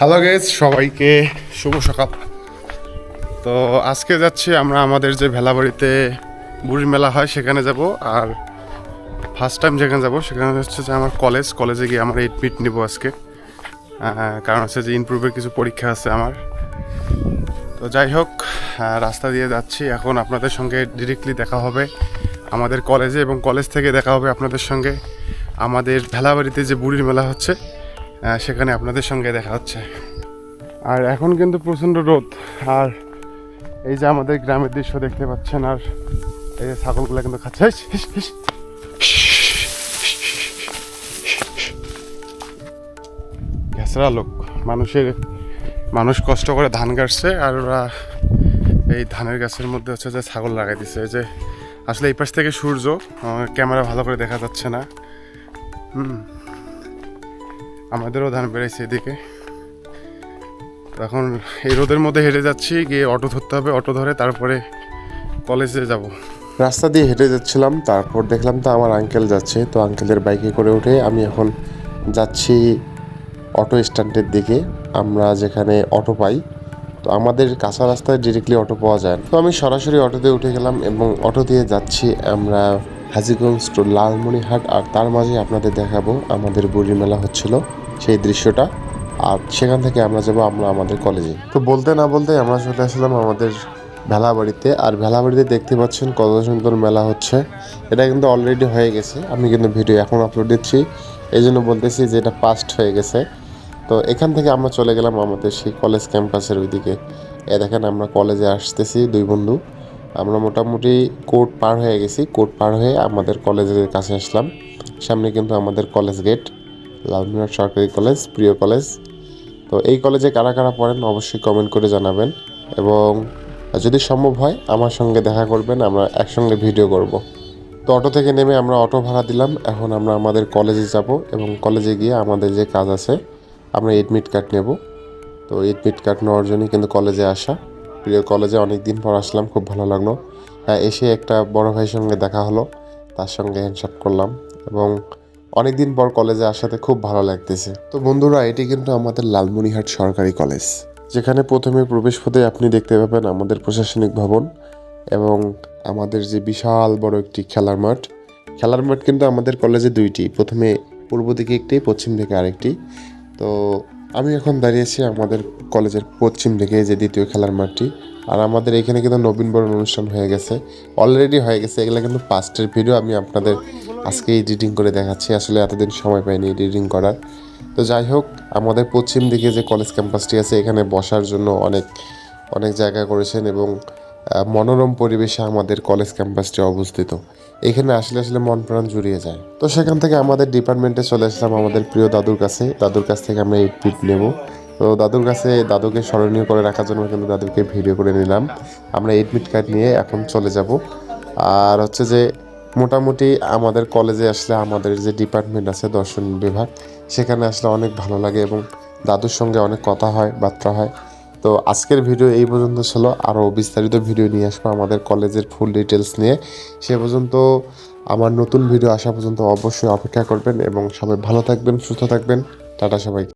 Hello guess সবাইকে শুভ সকাল। তো আজকে যাচ্ছি আমরা আমাদের যে ভেলাবাড়িতে বুড়ির মেলা হয়, সেখানে যাব। আর ফার্স্ট টাইম যেখানে যাব, সেখানে হচ্ছে যে আমার কলেজ কলেজে গিয়ে আমরা এডমিট নিব আজকে। কারণ হচ্ছে যে ইমপ্রুভের কিছু পরীক্ষা আছে আমার। তো যাই হোক রাস্তা দিয়ে যাচ্ছি। এখন আপনাদের সঙ্গে ডিরেক্টলি দেখা হবে আমাদের কলেজে এবং কলেজ থেকে দেখা হবে আপনাদের সঙ্গে আমাদের ভেলাবাড়িতে যে বুড়ির মেলা হচ্ছে। সেখানে আপনাদের সঙ্গে দেখা হচ্ছে। আর এখন কিন্তু প্রচণ্ড রোদ। আর এই যে আমাদের গ্রামের দৃশ্য দেখতে পাচ্ছেন, আর এই যে ছাগলগুলো কিন্তু খাচ্ছে। ঘেঁচড়া লোক। মানুষের, মানুষ কষ্ট করে ধান কাটছে, আর ওরা এই ধানের গাছের মধ্যে হচ্ছে যে ছাগল লাগাই দিছে। এই যে আসলে এই পাশ থেকে সূর্য ক্যামেরা ভালো করে দেখা যাচ্ছে না। হুম। আমাদেরও ধান বেড়েছে এদিকে। এখন এই রোদের মধ্যে হেঁটে যাচ্ছি, গিয়ে অটো ধরতে হবে, অটো ধরে তারপরে কলেজে যাব। রাস্তা দিয়ে হেঁটে যাচ্ছিলাম, তারপর দেখলাম তো আমার আঙ্কেল যাচ্ছে, তো আঙ্কেলের বাইকে করে উঠে আমি এখন যাচ্ছি অটো স্ট্যান্ডের দিকে। আমরা যেখানে অটো পাই, তো আমাদের কাঁচা রাস্তায় ডিরেক্টলি অটো পাওয়া যায়। তো আমি সরাসরি অটোতে উঠে গেলাম এবং অটো দিয়ে যাচ্ছি আমরা হাজিগঞ্জ টু লালমনিহাট আর তার মাঝে আপনাদের দেখাবো, আমাদের বুড়ি মেলা হচ্ছিল। সেই দৃশ্যটা। আর সেখান থেকে আমরা যাব, আমরা আমাদের কলেজে তো বলতে না বলতে আমরা চলে আসলাম আমাদের ভেলাবাড়িতে আর ভেলাবাড়িতে দেখতে পাচ্ছেন কত সুন্দর মেলা হচ্ছে। এটা কিন্তু অলরেডি হয়ে গেছে। আমি কিন্তু ভিডিও এখন আপলোড দিচ্ছি। এই জন্য বলতেছি যে এটা পাস্ট হয়ে গেছে। তো এখান থেকে আমরা চলে গেলাম আমাদের সেই কলেজ ক্যাম্পাসের ওইদিকে। এ দেখেন আমরা কলেজে আসতেছি দুই বন্ধু। আমরা মোটামুটি কোর্ট পার হয়ে গেছি। কোর্ট পার হয়ে আমাদের কলেজের কাছে আসলাম। সামনে কিন্তু আমাদের কলেজ গেট লালমিনার সরকারি কলেজ, প্রিয় কলেজ। তো এই কলেজে কারা কারা পড়েন অবশ্যই কমেন্ট করে জানাবেন। এবং যদি সম্ভব হয়, আমার সঙ্গে দেখা করবেন, আমরা একসঙ্গে ভিডিও করব। তো অটো থেকে নেমে আমরা অটো ভাড়া দিলাম, এখন আমরা আমাদের কলেজে যাব এবং কলেজে গিয়ে আমাদের যে কাজ আছে, আমরা এডমিট কার্ড নেব। তো এডমিট কার্ড নেওয়ার জন্যই কিন্তু কলেজে আসা। প্রিয় কলেজে অনেক দিন পর আসলাম, খুব ভালো লাগল। হ্যাঁ এসে একটা বড় ভাইয়ের সঙ্গে দেখা হলো, তার সঙ্গে হ্যান্ডশপ করলাম। এবং অনেক দিন পর কলেজে আসাতে খুব ভালো লাগতেছে। তো বন্ধুরা, এটি কিন্তু আমাদের লালমনিহাট সরকারি কলেজ, যেখানে প্রথমে প্রবেশ পথে আপনি দেখতে পাবেন আমাদের প্রশাসনিক ভবন এবং আমাদের যে বিশাল বড় একটি খেলার মাঠ। খেলার মাঠ কিন্তু আমাদের কলেজে দুইটি, প্রথমে পূর্ব দিকে একটি, পশ্চিম দিকে আরেকটি। তো আমি এখন দাঁড়িয়েছি আমাদের কলেজের পশ্চিম দিকে, যে দ্বিতীয় খেলার মাঠটি। আর আমাদের এখানে কিন্তু নবীন বরণ অনুষ্ঠান হয়ে গেছে। অলরেডি হয়ে গেছে, এগুলো কিন্তু পাস্টের ভিডিও আমি আপনাদের আজকে এডিটিং করে দেখাচ্ছি। আসলে এতদিন সময় পাইনি এডিটিং করার। তো যাই হোক, আমাদের পশ্চিম দিকে যে কলেজ ক্যাম্পাসটি আছে, এখানে বসার জন্য অনেক অনেক জায়গা করেছেন এবং মনোরম পরিবেশে আমাদের কলেজ ক্যাম্পাসটি অবস্থিত। এখানে আসলে আসলে মন প্রাণ জুড়িয়ে যায়। তো সেখান থেকে আমাদের ডিপার্টমেন্টে চলে আসলাম আমাদের প্রিয় দাদুর কাছে। দাদুর কাছ থেকে আমরা এই পিট নেব। তো দাদুর কাছে দাদুকে স্মরণীয় করে রাখার জন্য কিন্তু দাদুকে ভিডিও করে নিলাম। আমরা এডমিট কার্ড নিয়ে এখন চলে যাব। আর হচ্ছে যে, মোটামুটি আমাদের কলেজে আসলে আমাদের যে ডিপার্টমেন্ট আছে, দর্শন বিভাগ, সেখানে আসলে অনেক ভালো লাগে এবং দাদুর সঙ্গে অনেক কথা হয়, বার্তা হয়। তো আজকের ভিডিও এই পর্যন্ত ছিল। আরও বিস্তারিত ভিডিও নিয়ে আসব আমাদের কলেজের ফুল ডিটেলস নিয়ে। সে পর্যন্ত আমার নতুন ভিডিও আসা পর্যন্ত অবশ্যই অপেক্ষা করবেন এবং সবাই ভালো থাকবেন, সুস্থ থাকবেন। টাটা সবাই